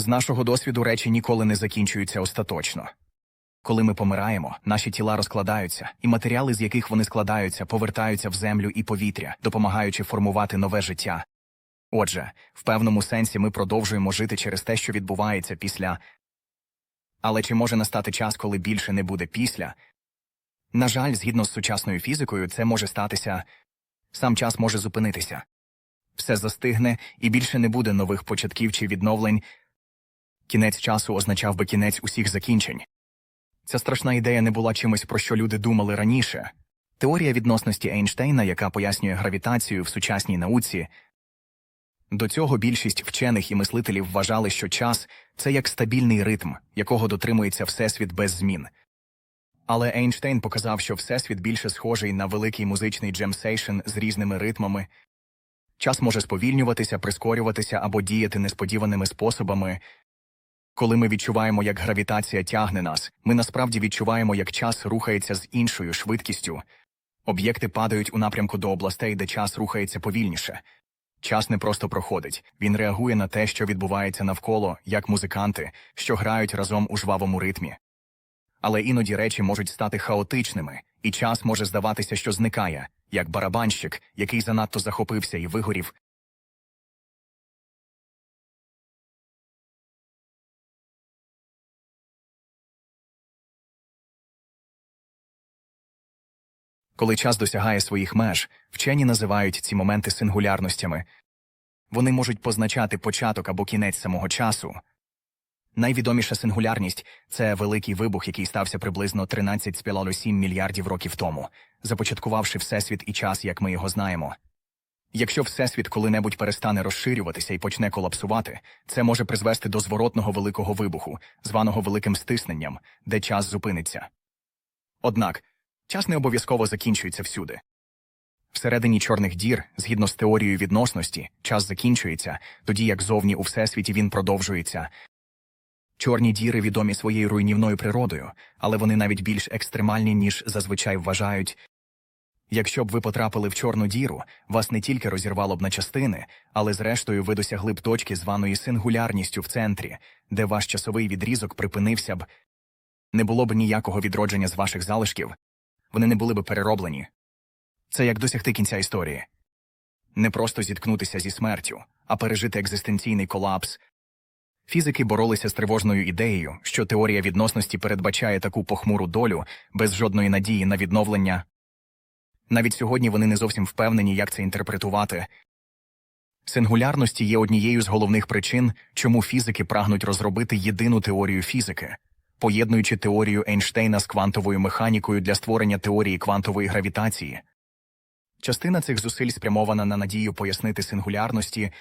З нашого досвіду речі ніколи не закінчуються остаточно. Коли ми помираємо, наші тіла розкладаються, і матеріали, з яких вони складаються, повертаються в землю і повітря, допомагаючи формувати нове життя. Отже, в певному сенсі ми продовжуємо жити через те, що відбувається після. Але чи може настати час, коли більше не буде після? На жаль, згідно з сучасною фізикою, це може статися сам час може зупинитися. Все застигне, і більше не буде нових початків чи відновлень. Кінець часу означав би кінець усіх закінчень. Ця страшна ідея не була чимось, про що люди думали раніше. Теорія відносності Ейнштейна, яка пояснює гравітацію в сучасній науці. До цього більшість вчених і мислителів вважали, що час це як стабільний ритм, якого дотримується Всесвіт без змін. Але Ейнштейн показав, що Всесвіт більше схожий на великий музичний джемсейшн з різними ритмами. Час може сповільнюватися, прискорюватися або діяти несподіваними способами. Коли ми відчуваємо, як гравітація тягне нас, ми насправді відчуваємо, як час рухається з іншою швидкістю. Об'єкти падають у напрямку до областей, де час рухається повільніше. Час не просто проходить, він реагує на те, що відбувається навколо, як музиканти, що грають разом у жвавому ритмі. Але іноді речі можуть стати хаотичними, і час може здаватися, що зникає, як барабанщик, який занадто захопився і вигорів. Коли час досягає своїх меж, вчені називають ці моменти сингулярностями. Вони можуть позначати початок або кінець самого часу. Найвідоміша сингулярність це великий вибух, який стався приблизно 13,7 мільярдів років тому, започаткувавши всесвіт і час, як ми його знаємо. Якщо всесвіт коли-небудь перестане розширюватися і почне колапсувати, це може призвести до зворотного великого вибуху, званого великим стисненням, де час зупиниться. Однак час не обов'язково закінчується всюди. Всередині чорних дір, згідно з теорією відносності, час закінчується, тоді як зовні у всесвіті він продовжується. Чорні діри відомі своєю руйнівною природою, але вони навіть більш екстремальні, ніж зазвичай вважають. Якщо б ви потрапили в чорну діру, вас не тільки розірвало б на частини, але зрештою ви досягли б точки, званої сингулярністю в центрі, де ваш часовий відрізок припинився б, не було б ніякого відродження з ваших залишків, вони не були б перероблені. Це як досягти кінця історії. Не просто зіткнутися зі смертю, а пережити екзистенційний колапс. Фізики боролися з тривожною ідеєю, що теорія відносності передбачає таку похмуру долю без жодної надії на відновлення. Навіть сьогодні вони не зовсім впевнені, як це інтерпретувати. Сингулярності є однією з головних причин, чому фізики прагнуть розробити єдину теорію фізики, поєднуючи теорію Ейнштейна з квантовою механікою для створення теорії квантової гравітації. Частина цих зусиль спрямована на надію пояснити сингулярності,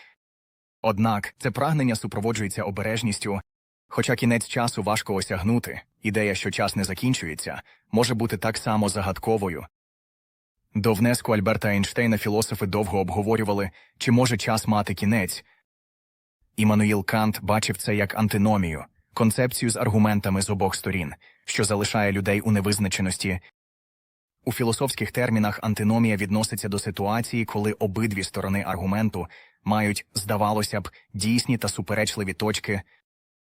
однак це прагнення супроводжується обережністю, хоча кінець часу важко осягнути, ідея, що час не закінчується, може бути так само загадковою. До внеску Альберта Ейнштейна філософи довго обговорювали, чи може час мати кінець. Іммануїл Кант бачив це як антиномію, концепцію з аргументами з обох сторін, що залишає людей у невизначеності. У філософських термінах антиномія відноситься до ситуації, коли обидві сторони аргументу мають, здавалося б, дійсні та суперечливі точки.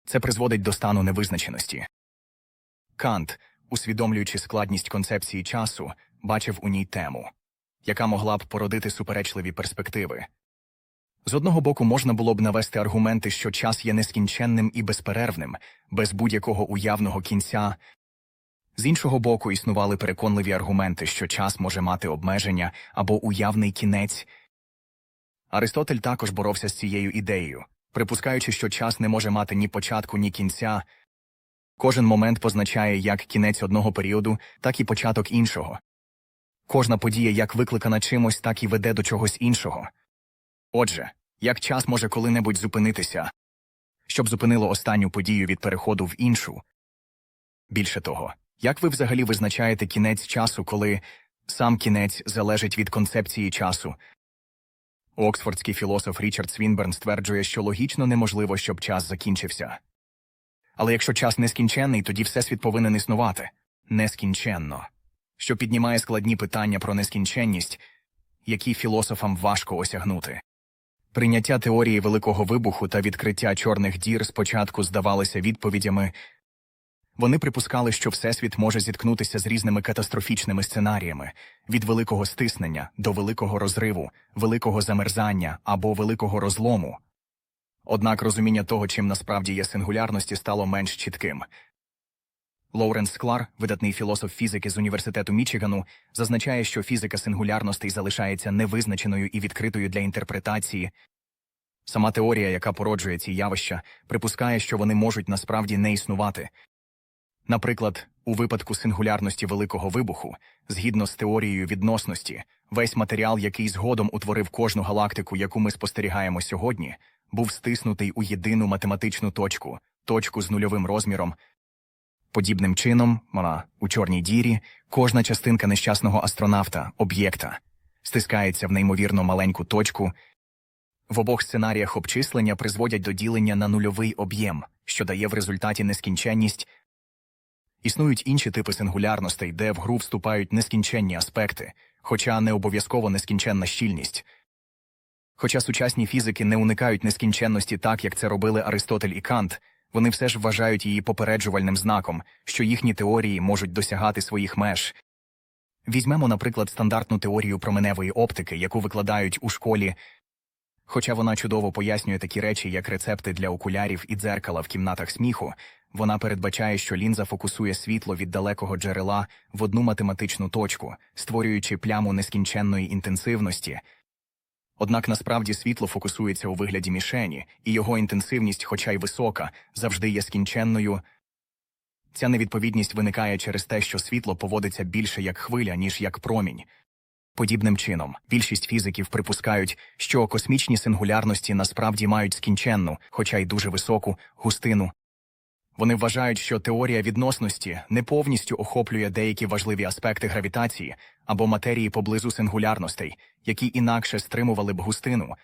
Це призводить до стану невизначеності. Кант, усвідомлюючи складність концепції часу, бачив у ній тему, яка могла б породити суперечливі перспективи. З одного боку можна було б навести аргументи, що час є нескінченним і безперервним, без будь-якого уявного кінця. З іншого боку, існували переконливі аргументи, що час може мати обмеження або уявний кінець. Аристотель також боровся з цією ідеєю, припускаючи, що час не може мати ні початку, ні кінця. Кожен момент позначає як кінець одного періоду, так і початок іншого. Кожна подія як викликана чимось, так і веде до чогось іншого. Отже, як час може коли-небудь зупинитися, щоб зупинило останню подію від переходу в іншу. Більше того, як ви взагалі визначаєте кінець часу, коли сам кінець залежить від концепції часу? Оксфордський філософ Річард Свінберн стверджує, що логічно неможливо, щоб час закінчився. Але якщо час нескінченний, тоді всесвіт повинен існувати нескінченно, що піднімає складні питання про нескінченність, які філософам важко осягнути. Прийняття теорії великого вибуху та відкриття чорних дір спочатку здавалися відповідями. Вони припускали, що Всесвіт може зіткнутися з різними катастрофічними сценаріями від великого стиснення до великого розриву, великого замерзання або великого розлому. Однак розуміння того, чим насправді є сингулярності, стало менш чітким. Лоуренс Склар, видатний філософ фізики з університету Мічигану, зазначає, що фізика сингулярностей залишається невизначеною і відкритою для інтерпретації. Сама теорія, яка породжує ці явища, припускає, що вони можуть насправді не існувати. Наприклад, у випадку сингулярності великого вибуху, згідно з теорією відносності, весь матеріал, який згодом утворив кожну галактику, яку ми спостерігаємо сьогодні, був стиснутий у єдину математичну точку, точку з нульовим розміром. Подібним чином, вона у чорній дірі, кожна частинка нещасного астронавта, об'єкта, стискається в неймовірно маленьку точку. В обох сценаріях обчислення призводять до ділення на нульовий об'єм, що дає в результаті нескінченність. Існують інші типи сингулярностей, де в гру вступають нескінченні аспекти, хоча не обов'язково нескінченна щільність. Хоча сучасні фізики не уникають нескінченності так, як це робили Аристотель і Кант, вони все ж вважають її попереджувальним знаком, що їхні теорії можуть досягати своїх меж. Візьмемо, наприклад, стандартну теорію променевої оптики, яку викладають у школі, хоча вона чудово пояснює такі речі, як рецепти для окулярів і дзеркала в кімнатах сміху, вона передбачає, що лінза фокусує світло від далекого джерела в одну математичну точку, створюючи пляму нескінченної інтенсивності. Однак насправді світло фокусується у вигляді мішені, і його інтенсивність, хоча й висока, завжди є скінченною. Ця невідповідність виникає через те, що світло поводиться більше як хвиля, ніж як промінь. Подібним чином, більшість фізиків припускають, що космічні сингулярності насправді мають скінченну, хоча й дуже високу, густину. Вони вважають, що теорія відносності не повністю охоплює деякі важливі аспекти гравітації або матерії поблизу сингулярностей, які інакше стримували б густину.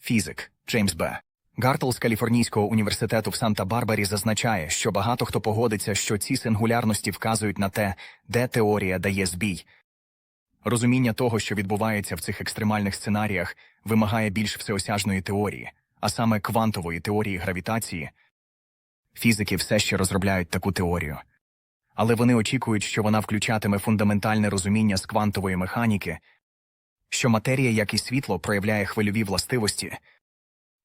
Фізик Джеймс Б. Гартл з Каліфорнійського університету в Санта-Барбарі зазначає, що багато хто погодиться, що ці сингулярності вказують на те, де теорія дає збій. Розуміння того, що відбувається в цих екстремальних сценаріях, вимагає більш всеосяжної теорії, а саме квантової теорії гравітації. Фізики все ще розробляють таку теорію. Але вони очікують, що вона включатиме фундаментальне розуміння з квантової механіки, що матерія, як і світло, проявляє хвильові властивості.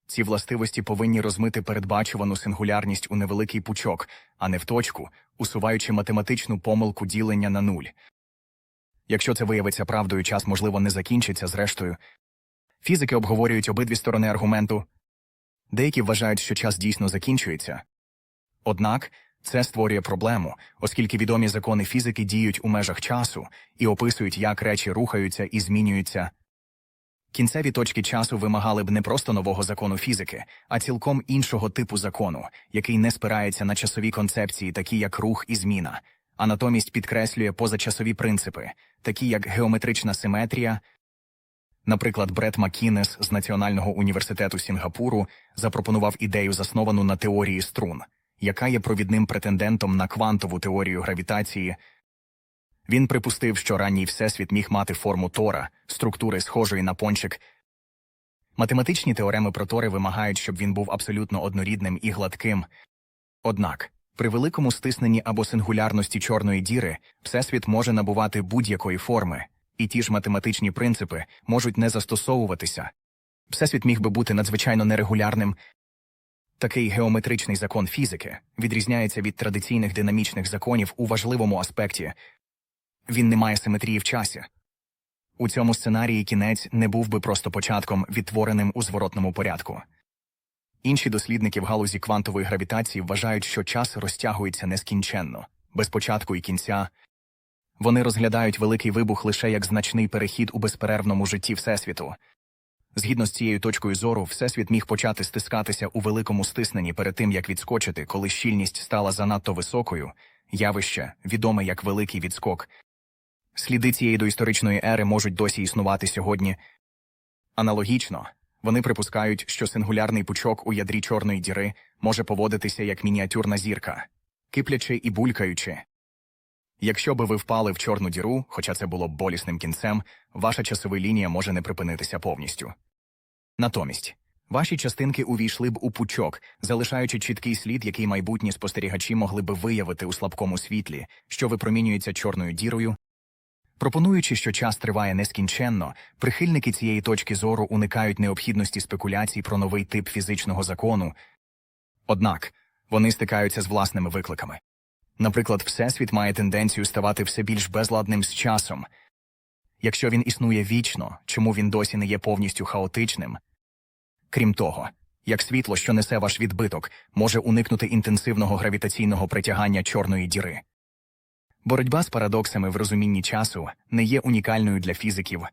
Ці властивості повинні розмити передбачувану сингулярність у невеликий пучок, а не в точку, усуваючи математичну помилку ділення на нуль. Якщо це виявиться правдою, час, можливо, не закінчиться зрештою. Фізики обговорюють обидві сторони аргументу. Деякі вважають, що час дійсно закінчується. Однак це створює проблему, оскільки відомі закони фізики діють у межах часу і описують, як речі рухаються і змінюються. Кінцеві точки часу вимагали б не просто нового закону фізики, а цілком іншого типу закону, який не спирається на часові концепції, такі як рух і зміна, а натомість підкреслює позачасові принципи, такі як геометрична симетрія. Наприклад, Бред Макінес з Національного університету Сінгапуру запропонував ідею, засновану на теорії струн, яка є провідним претендентом на квантову теорію гравітації. Він припустив, що ранній всесвіт міг мати форму тора, структури схожої на пончик. Математичні теореми про тори вимагають, щоб він був абсолютно однорідним і гладким. Однак, при великому стисненні або сингулярності чорної діри всесвіт може набувати будь-якої форми, і ті ж математичні принципи можуть не застосовуватися. Всесвіт міг би бути надзвичайно нерегулярним. Такий геометричний закон фізики відрізняється від традиційних динамічних законів у важливому аспекті він не має симетрії в часі. У цьому сценарії кінець не був би просто початком, відтвореним у зворотному порядку. Інші дослідники в галузі квантової гравітації вважають, що час розтягується нескінченно, без початку і кінця. Вони розглядають великий вибух лише як значний перехід у безперервному житті Всесвіту. Згідно з цією точкою зору, Всесвіт міг почати стискатися у великому стисненні перед тим, як відскочити, коли щільність стала занадто високою, явище, відоме як великий відскок. Сліди цієї доісторичної ери можуть досі існувати сьогодні. Аналогічно, вони припускають, що сингулярний пучок у ядрі чорної діри може поводитися як мініатюрна зірка, киплячи і булькаючи. Якщо би ви впали в чорну діру, хоча це було б болісним кінцем, ваша часова лінія може не припинитися повністю. Натомість, ваші частинки увійшли б у пучок, залишаючи чіткий слід, який майбутні спостерігачі могли б виявити у слабкому світлі, що випромінюється чорною дірою. Пропонуючи, що час триває нескінченно, прихильники цієї точки зору уникають необхідності спекуляцій про новий тип фізичного закону. Однак вони стикаються з власними викликами. Наприклад, Всесвіт має тенденцію ставати все більш безладним з часом. Якщо він існує вічно, чому він досі не є повністю хаотичним? Крім того, як світло, що несе ваш відбиток, може уникнути інтенсивного гравітаційного притягання чорної діри. Боротьба з парадоксами в розумінні часу не є унікальною для фізиків.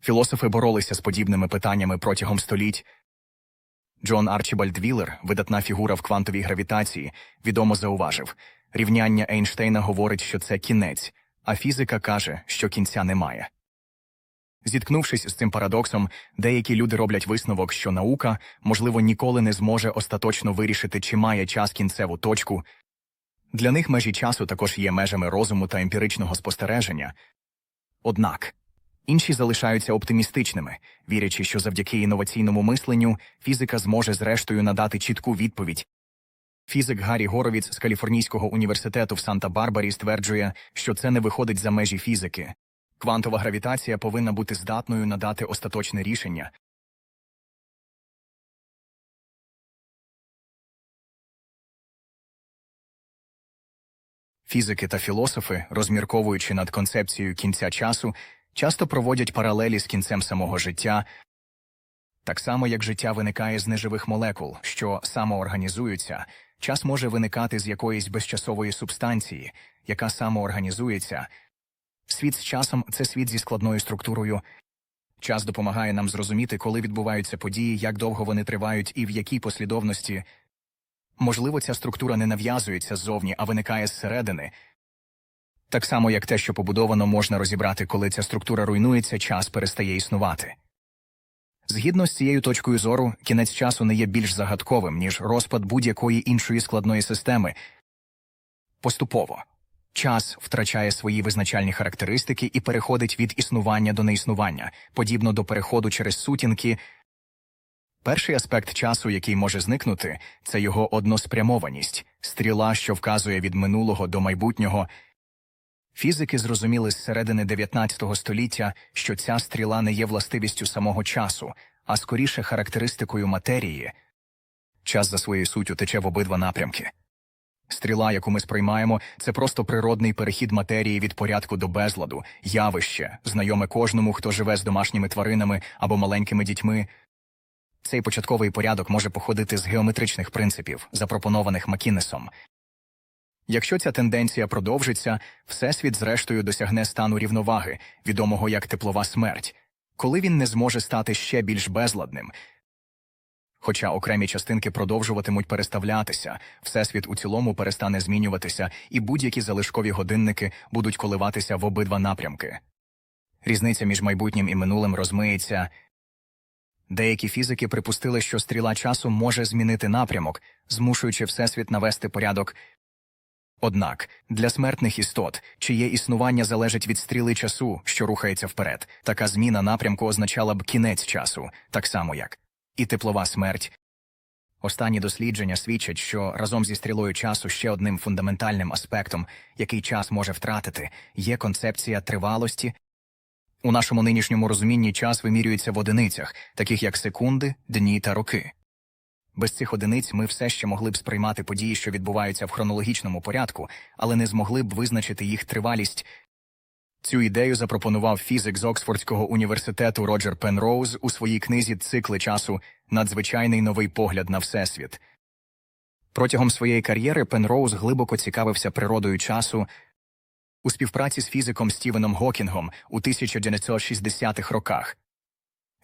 Філософи боролися з подібними питаннями протягом століть. Джон Арчібальд Віллер, видатна фігура в квантовій гравітації, відомо зауважив рівняння Ейнштейна говорить, що це кінець, а фізика каже, що кінця немає. Зіткнувшись з цим парадоксом, деякі люди роблять висновок, що наука, можливо, ніколи не зможе остаточно вирішити, чи має час кінцеву точку. Для них межі часу також є межами розуму та емпіричного спостереження. Однак інші залишаються оптимістичними, вірячи, що завдяки інноваційному мисленню фізика зможе зрештою надати чітку відповідь. Фізик Гаррі Горовіц з Каліфорнійського університету в Санта-Барбарі стверджує, що це не виходить за межі фізики. Квантова гравітація повинна бути здатною надати остаточне рішення. Фізики та філософи, розмірковуючи над концепцією кінця часу, часто проводять паралелі з кінцем самого життя, так само як життя виникає з неживих молекул, що самоорганізуються, час може виникати з якоїсь безчасової субстанції, яка самоорганізується. Світ з часом це світ зі складною структурою. Час допомагає нам зрозуміти, коли відбуваються події, як довго вони тривають і в якій послідовності. Можливо, ця структура не нав'язується ззовні, а виникає зсередини. Так само, як те, що побудовано, можна розібрати, коли ця структура руйнується, час перестає існувати. Згідно з цією точкою зору, кінець часу не є більш загадковим, ніж розпад будь-якої іншої складної системи. Поступово час втрачає свої визначальні характеристики і переходить від існування до неіснування, подібно до переходу через сутінки. Перший аспект часу, який може зникнути, це його односпрямованість, стріла, що вказує від минулого до майбутнього. Фізики зрозуміли з середини 19 століття, що ця стріла не є властивістю самого часу, а скоріше характеристикою матерії. Час за своєю суттю тече в обидва напрямки. Стріла, яку ми сприймаємо, це просто природний перехід матерії від порядку до безладу, явище, знайоме кожному, хто живе з домашніми тваринами або маленькими дітьми. Цей початковий порядок може походити з геометричних принципів, запропонованих Макінесом. Якщо ця тенденція продовжиться, Всесвіт зрештою досягне стану рівноваги, відомого як теплова смерть, коли він не зможе стати ще більш безладним. Хоча окремі частинки продовжуватимуть переставлятися, Всесвіт у цілому перестане змінюватися, і будь-які залишкові годинники будуть коливатися в обидва напрямки. Різниця між майбутнім і минулим розмиється. Деякі фізики припустили, що стріла часу може змінити напрямок, змушуючи Всесвіт навести порядок Однак для смертних істот, чиє існування залежить від стріли часу, що рухається вперед, така зміна напрямку означала б кінець часу, так само як і теплова смерть. Останні дослідження свідчать, що разом зі стрілою часу ще одним фундаментальним аспектом, який час може втратити, є концепція тривалості. У нашому нинішньому розумінні час вимірюється в одиницях, таких як секунди, дні та роки. Без цих одиниць ми все ще могли б сприймати події, що відбуваються в хронологічному порядку, але не змогли б визначити їх тривалість. Цю ідею запропонував фізик з Оксфордського університету Роджер Пенроуз у своїй книзі Цикли часу Надзвичайний новий погляд на Всесвіт. Протягом своєї кар'єри Пенроуз глибоко цікавився природою часу. У співпраці з фізиком Стівеном Гокінгом у 1960-х роках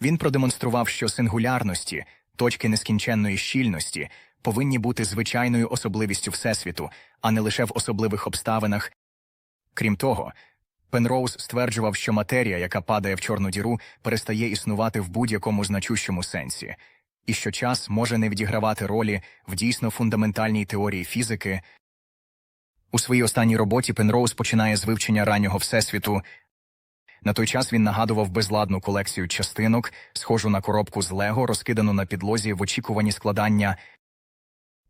він продемонстрував, що сингулярності точки нескінченної щільності повинні бути звичайною особливістю Всесвіту, а не лише в особливих обставинах. Крім того, Пенроуз стверджував, що матерія, яка падає в чорну діру, перестає існувати в будь-якому значущому сенсі, і що час може не відігравати ролі в дійсно фундаментальній теорії фізики. У своїй останній роботі Пенроуз починає з вивчення раннього всесвіту. На той час він нагадував безладну колекцію частинок, схожу на коробку з Лего, розкидану на підлозі в очікуванні складання.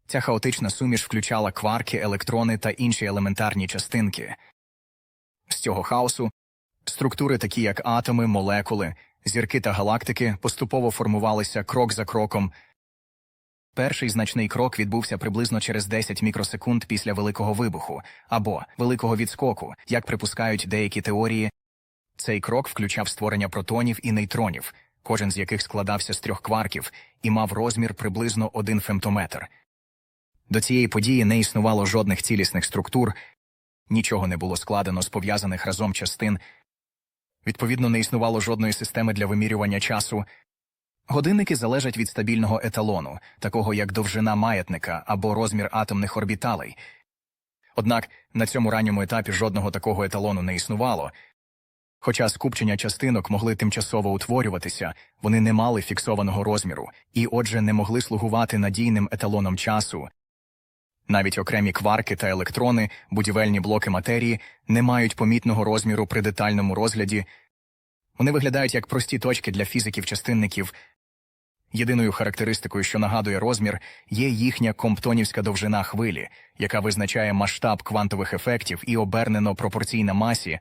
Ця хаотична суміш включала кварки, електрони та інші елементарні частинки. З цього хаосу структури, такі як атоми, молекули, зірки та галактики, поступово формувалися крок за кроком. Перший значний крок відбувся приблизно через 10 мікросекунд після великого вибуху або великого відскоку, як припускають деякі теорії. Цей крок включав створення протонів і нейтронів, кожен з яких складався з трьох кварків і мав розмір приблизно один фемтометр. До цієї події не існувало жодних цілісних структур, нічого не було складено з пов'язаних разом частин, відповідно, не існувало жодної системи для вимірювання часу. Годинники залежать від стабільного еталону, такого як довжина маятника або розмір атомних орбіталей. Однак на цьому ранньому етапі жодного такого еталону не існувало. Хоча скупчення частинок могли тимчасово утворюватися, вони не мали фіксованого розміру і, отже, не могли слугувати надійним еталоном часу. Навіть окремі кварки та електрони, будівельні блоки матерії, не мають помітного розміру при детальному розгляді. Вони виглядають як прості точки для фізиків-частинників. Єдиною характеристикою, що нагадує розмір, є їхня комптонівська довжина хвилі, яка визначає масштаб квантових ефектів і обернено пропорційна масі.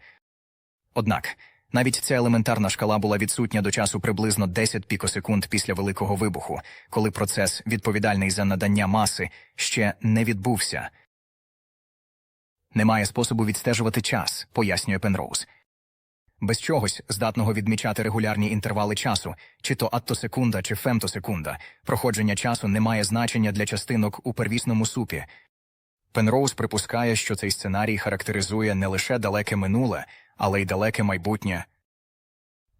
Однак, навіть ця елементарна шкала була відсутня до часу приблизно 10 пікосекунд після великого вибуху, коли процес, відповідальний за надання маси, ще не відбувся. Немає способу відстежувати час, пояснює Пенроуз. Без чогось, здатного відмічати регулярні інтервали часу, чи то аттосекунда, чи фемтосекунда, проходження часу не має значення для частинок у первісному супі. Пенроуз припускає, що цей сценарій характеризує не лише далеке минуле, але й далеке майбутнє.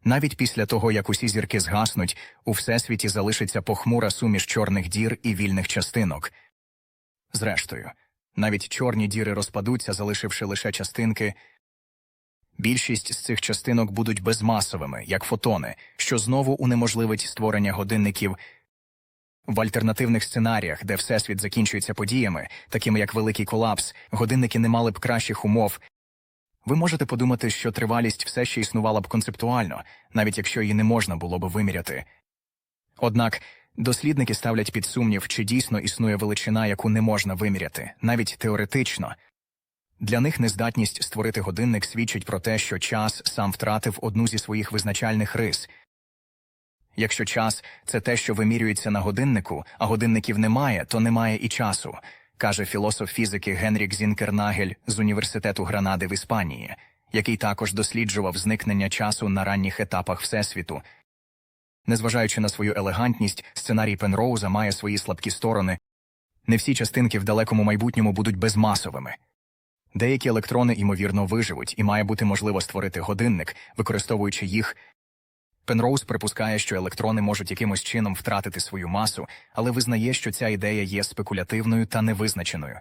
Навіть після того, як усі зірки згаснуть, у всесвіті залишиться похмура суміш чорних дір і вільних частинок. Зрештою, навіть чорні діри розпадуться, залишивши лише частинки. Більшість з цих частинок будуть безмасовими, як фотони, що знову унеможливить створення годинників. В альтернативних сценаріях, де всесвіт закінчується подіями, такими як великий колапс, годинники не мали б кращих умов. Ви можете подумати, що тривалість все ще існувала б концептуально, навіть якщо її не можна було б виміряти. Однак дослідники ставлять під сумнів, чи дійсно існує величина, яку не можна виміряти, навіть теоретично. Для них нездатність створити годинник свідчить про те, що час сам втратив одну зі своїх визначальних рис. Якщо час це те, що вимірюється на годиннику, а годинників немає, то немає і часу, каже філософ фізики Генрік Зінкернагель з університету Гранади в Іспанії, який також досліджував зникнення часу на ранніх етапах Всесвіту. Незважаючи на свою елегантність, сценарій Пенроуза має свої слабкі сторони. Не всі частинки в далекому майбутньому будуть безмасовими. Деякі електрони, ймовірно, виживуть, і має бути можливо створити годинник, використовуючи їх. Пенроуз припускає, що електрони можуть якимось чином втратити свою масу, але визнає, що ця ідея є спекулятивною та невизначеною.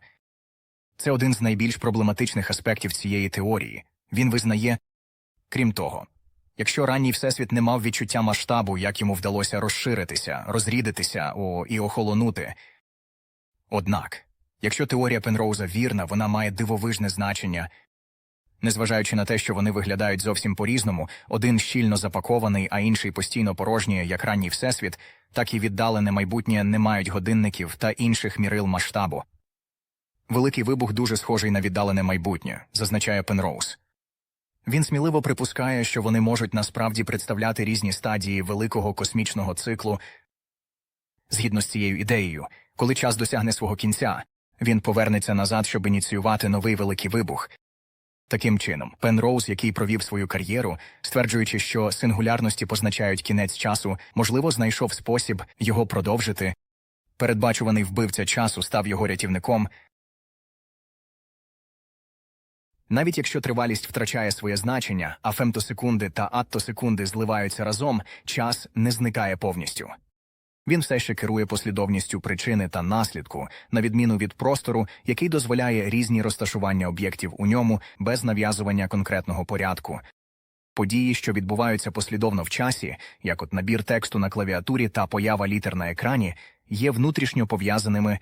Це один з найбільш проблематичних аспектів цієї теорії. Він визнає, крім того, якщо ранній всесвіт не мав відчуття масштабу, як йому вдалося розширитися, розрідитися о, і охолонути. Однак, якщо теорія Пенроуза вірна, вона має дивовижне значення. Незважаючи на те, що вони виглядають зовсім по-різному, один щільно запакований, а інший постійно порожній, як ранній всесвіт, так і віддалене майбутнє не мають годинників та інших мірил масштабу. Великий вибух дуже схожий на віддалене майбутнє, зазначає Пенроуз. Він сміливо припускає, що вони можуть насправді представляти різні стадії великого космічного циклу. Згідно з цією ідеєю, коли час досягне свого кінця, він повернеться назад, щоб ініціювати новий великий вибух. Таким чином, Пенроуз, який провів свою кар'єру, стверджуючи, що сингулярності позначають кінець часу, можливо, знайшов спосіб його продовжити. Передбачуваний вбивця часу став його рятівником. Навіть якщо тривалість втрачає своє значення, а фемтосекунди та аттосекунди зливаються разом, час не зникає повністю. Він все ще керує послідовністю причини та наслідку, на відміну від простору, який дозволяє різні розташування об'єктів у ньому без нав'язування конкретного порядку. Події, що відбуваються послідовно в часі, як от набір тексту на клавіатурі та поява літер на екрані, є внутрішньо пов'язаними.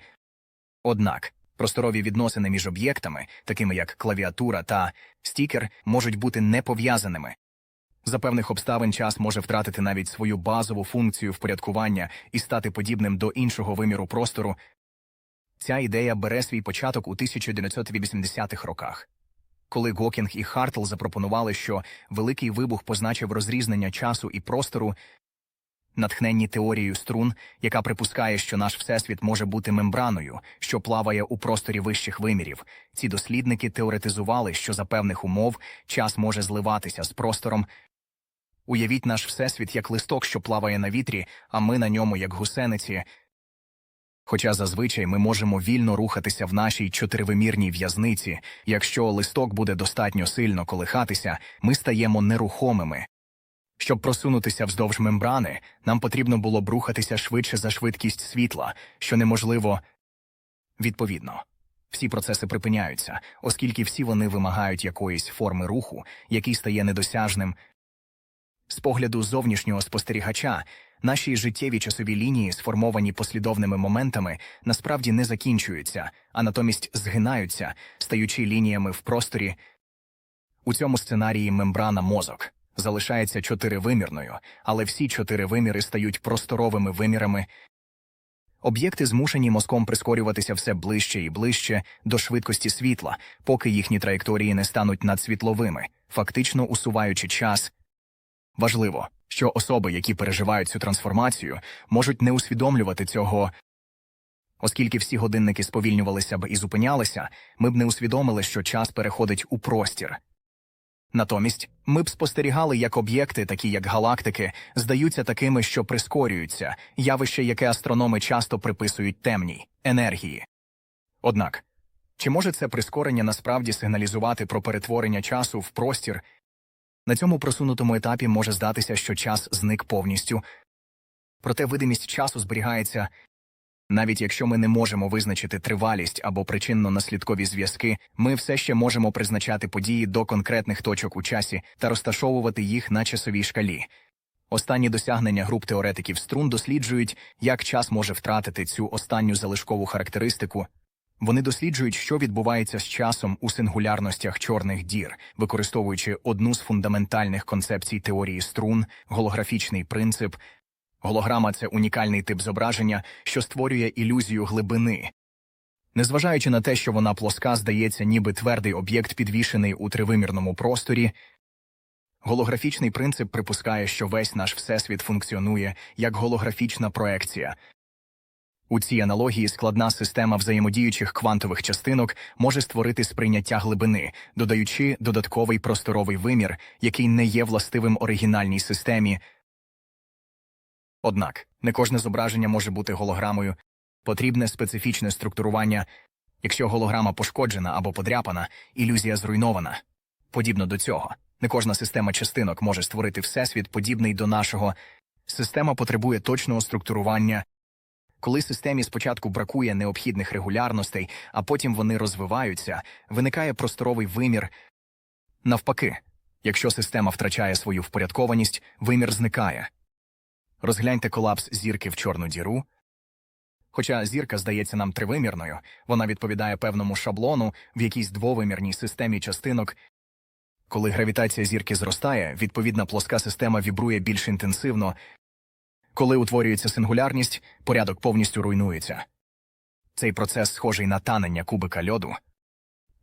Однак просторові відносини між об'єктами, такими як клавіатура та стікер, можуть бути не пов'язаними. За певних обставин час може втратити навіть свою базову функцію впорядкування і стати подібним до іншого виміру простору. Ця ідея бере свій початок у 1980-х роках, коли Гокінг і Хартл запропонували, що великий вибух позначив розрізнення часу і простору, натхненні теорією струн, яка припускає, що наш всесвіт може бути мембраною, що плаває у просторі вищих вимірів. Ці дослідники теоретизували, що за певних умов час може зливатися з простором. Уявіть наш всесвіт як листок, що плаває на вітрі, а ми на ньому як гусениці. Хоча зазвичай ми можемо вільно рухатися в нашій чотиривимірній в'язниці, якщо листок буде достатньо сильно колихатися, ми стаємо нерухомими. Щоб просунутися вздовж мембрани, нам потрібно було б рухатися швидше за швидкість світла, що неможливо відповідно. Всі процеси припиняються, оскільки всі вони вимагають якоїсь форми руху, який стає недосяжним. З погляду зовнішнього спостерігача, наші життєві часові лінії, сформовані послідовними моментами, насправді не закінчуються, а натомість згинаються, стаючи лініями в просторі. У цьому сценарії мембрана мозок залишається чотиривимірною, але всі чотири виміри стають просторовими вимірами. Об'єкти змушені мозком прискорюватися все ближче і ближче до швидкості світла, поки їхні траєкторії не стануть надсвітловими, фактично усуваючи час. Важливо, що особи, які переживають цю трансформацію, можуть не усвідомлювати цього. Оскільки всі годинники сповільнювалися б і зупинялися, ми б не усвідомили, що час переходить у простір. Натомість ми б спостерігали, як об'єкти, такі як галактики, здаються такими, що прискорюються, явище, яке астрономи часто приписують темній енергії. Однак, чи може це прискорення насправді сигналізувати про перетворення часу в простір? На цьому просунутому етапі може здатися, що час зник повністю, проте видимість часу зберігається навіть якщо ми не можемо визначити тривалість або причинно-наслідкові зв'язки, ми все ще можемо призначати події до конкретних точок у часі та розташовувати їх на часовій шкалі. Останні досягнення груп теоретиків струн досліджують, як час може втратити цю останню залишкову характеристику. Вони досліджують, що відбувається з часом у сингулярностях чорних дір, використовуючи одну з фундаментальних концепцій теорії струн, голографічний принцип, Голограма це унікальний тип зображення, що створює ілюзію глибини. Незважаючи на те, що вона плоска, здається, ніби твердий об'єкт підвішений у тривимірному просторі, голографічний принцип припускає, що весь наш всесвіт функціонує як голографічна проекція. У цій аналогії складна система взаємодіючих квантових частинок може створити сприйняття глибини, додаючи додатковий просторовий вимір, який не є властивим оригінальній системі. Однак не кожне зображення може бути голограмою, потрібне специфічне структурування. Якщо голограма пошкоджена або подряпана, ілюзія зруйнована. Подібно до цього, не кожна система частинок може створити всесвіт, подібний до нашого. Система потребує точного структурування. Коли системі спочатку бракує необхідних регулярностей, а потім вони розвиваються, виникає просторовий вимір. Навпаки, якщо система втрачає свою впорядкованість, вимір зникає. Розгляньте колапс зірки в чорну діру. Хоча зірка здається нам тривимірною, вона відповідає певному шаблону в якійсь двовимірній системі частинок. Коли гравітація зірки зростає, відповідна плоска система вібрує більш інтенсивно. Коли утворюється сингулярність, порядок повністю руйнується. Цей процес схожий на танення кубика льоду.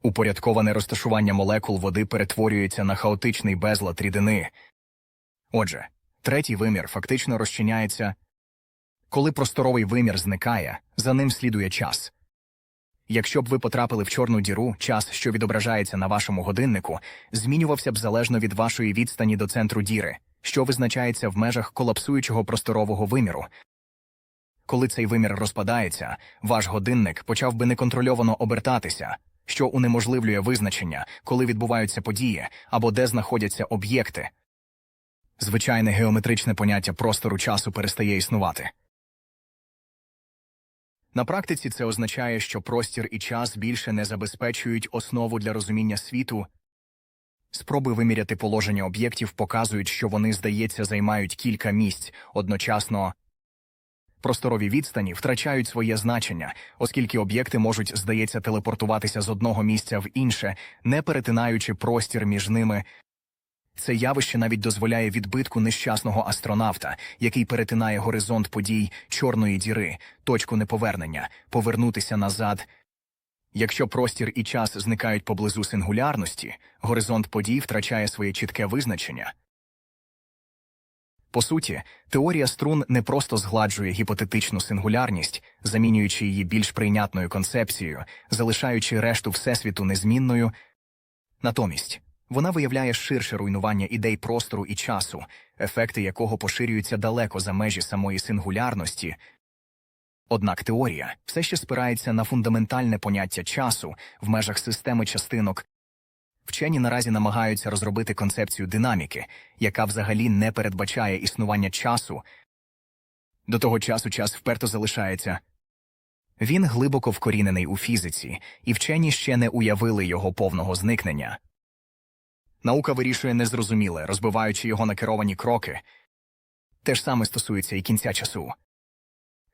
Упорядковане розташування молекул води перетворюється на хаотичний безлад рідини. Отже, Третій вимір фактично розчиняється. Коли просторовий вимір зникає, за ним слідує час. Якщо б ви потрапили в чорну діру, час, що відображається на вашому годиннику, змінювався б залежно від вашої відстані до центру діри, що визначається в межах колапсуючого просторового виміру. Коли цей вимір розпадається, ваш годинник почав би неконтрольовано обертатися, що унеможливлює визначення, коли відбуваються події або де знаходяться об'єкти, звичайне геометричне поняття простору часу перестає існувати. На практиці це означає, що простір і час більше не забезпечують основу для розуміння світу. Спроби виміряти положення об'єктів показують, що вони, здається, займають кілька місць одночасно. Просторові відстані втрачають своє значення, оскільки об'єкти можуть, здається, телепортуватися з одного місця в інше, не перетинаючи простір між ними. Це явище навіть дозволяє відбитку нещасного астронавта, який перетинає горизонт подій чорної діри, точку неповернення, повернутися назад. Якщо простір і час зникають поблизу сингулярності, горизонт подій втрачає своє чітке визначення. По суті, теорія струн не просто згладжує гіпотетичну сингулярність, замінюючи її більш прийнятною концепцією, залишаючи решту всесвіту незмінною. Натомість вона виявляє ширше руйнування ідей простору і часу, ефекти якого поширюються далеко за межі самої сингулярності. Однак теорія все ще спирається на фундаментальне поняття часу в межах системи частинок. Вчені наразі намагаються розробити концепцію динаміки, яка взагалі не передбачає існування часу. До того часу час вперто залишається. Він глибоко вкорінений у фізиці, і вчені ще не уявили його повного зникнення. Наука вирішує незрозуміле, розбиваючи його на керовані кроки. Те ж саме стосується і кінця часу.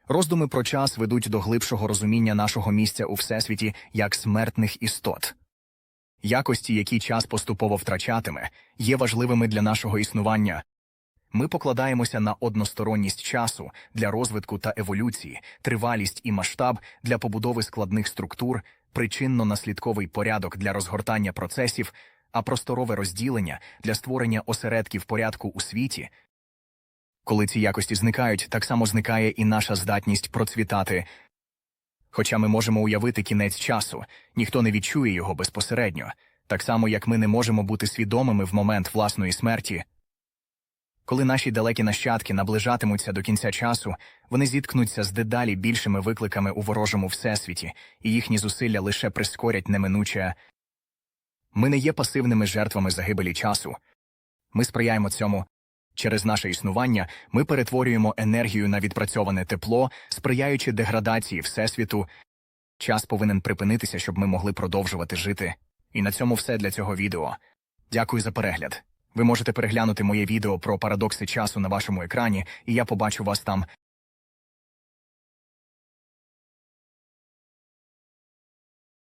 Роздуми про час ведуть до глибшого розуміння нашого місця у всесвіті як смертних істот. Якості, які час поступово втрачатиме, є важливими для нашого існування. Ми покладаємося на односторонність часу для розвитку та еволюції, тривалість і масштаб для побудови складних структур, причинно-наслідковий порядок для розгортання процесів, а просторове розділення для створення осередків порядку у світі. Коли ці якості зникають, так само зникає і наша здатність процвітати. Хоча ми можемо уявити кінець часу, ніхто не відчує його безпосередньо, так само як ми не можемо бути свідомими в момент власної смерті. Коли наші далекі нащадки наближатимуться до кінця часу, вони зіткнуться з дедалі більшими викликами у ворожому всесвіті, і їхні зусилля лише прискорять неминуче. Ми не є пасивними жертвами загибелі часу. Ми сприяємо цьому. Через наше існування ми перетворюємо енергію на відпрацьоване тепло, сприяючи деградації Всесвіту. Час повинен припинитися, щоб ми могли продовжувати жити. І на цьому все для цього відео. Дякую за перегляд. Ви можете переглянути моє відео про парадокси часу на вашому екрані, і я побачу вас там.